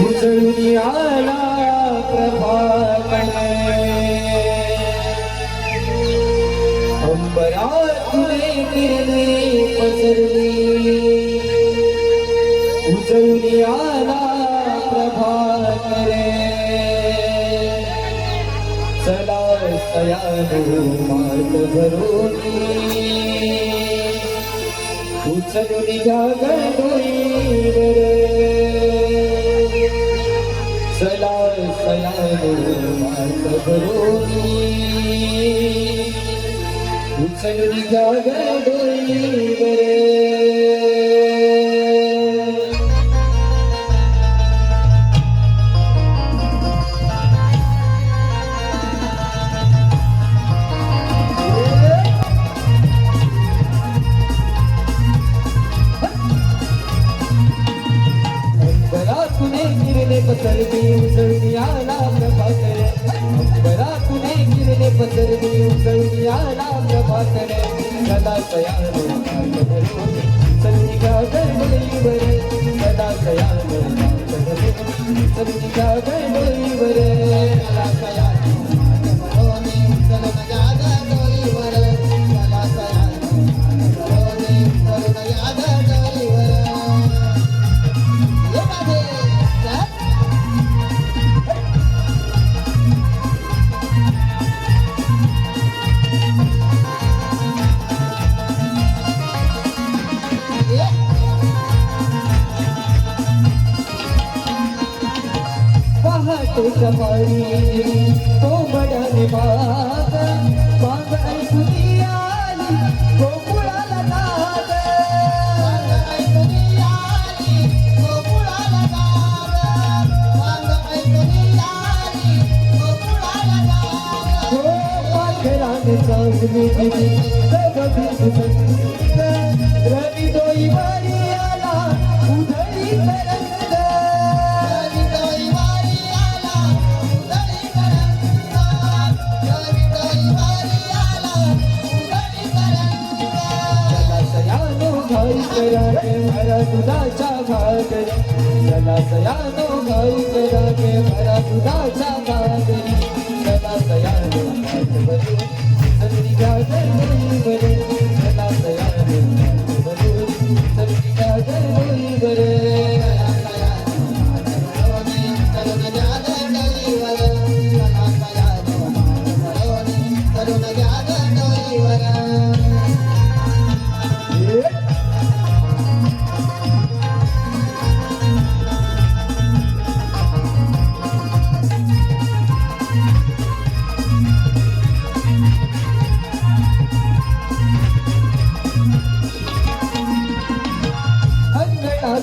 उजळून आला प्रभाकण अंबरातुने किरणे पसरली उजळून आला प्रभाकर चला सया मार्ग भरोनी ઉછળુની ગગન કોઈ રે. સલા સલા સબરોની ઉછળુની ગગન કોઈ રે. गिरले पसरली उजळून आला प्रभाकर अंबरातुने गिरले पसरली उजळून आला प्रभाकर सदा सयानो मार्ग भरून संधिका गडबडीवर सदा सयानो संधिका गडबडीवर सदा सयानो रवी डोई वारी आला उधळी घाई कराके भरा दुधाच्या घागरी जलाशयानो घाई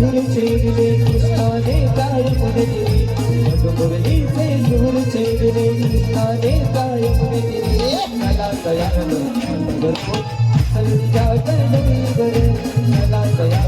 मधुमुरलीचे सूर कृष्णाने काय कृष्णाने काय मला तयार संध्या करणी बर मला तयार